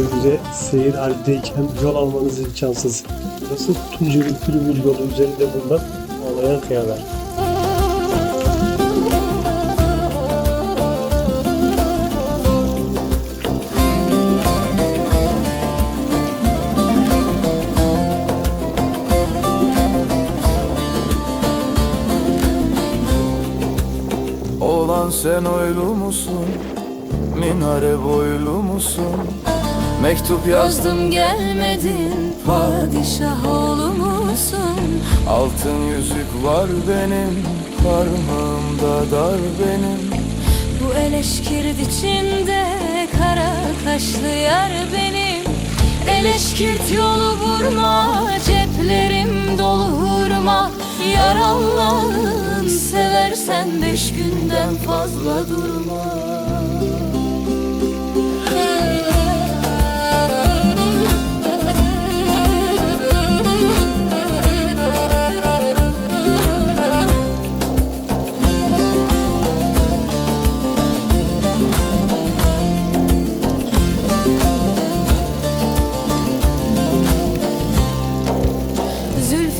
üzere seyir halindeyken yol almanız imkansız. Burası Tunceli Pürümül yolu üzerinde bulunan ağlayan kayalar. Oğlan sen oylu musun? Minare boylu musun? Mektup yazdım gelmedin. Padişah oğlu musun? Altın yüzük var benim. Parmağımda dar benim. Bu eleşkirt içinde Kara kaşlı yar benim. Eleşkirt yolu vurma Ceplerim dolu hurma Yar Allah'ım Seversen beş günden fazla durma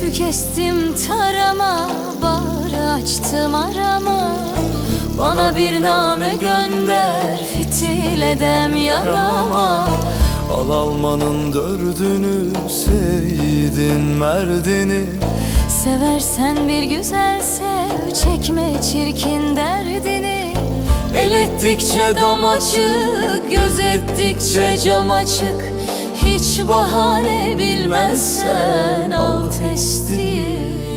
Zülfü kestim tarama Bağrı açtım arama. Bana bir name gönder Fitil edem yarama. Al almanın dördünü Seyyidin merdini. Seversen bir güzel sev Çekme çirkin derdini. El ettikçe dam açık Göz ettikçe cam açık Hiç bahane bilmezsen Al testi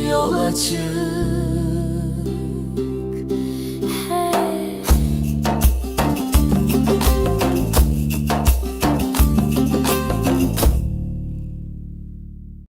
yol açık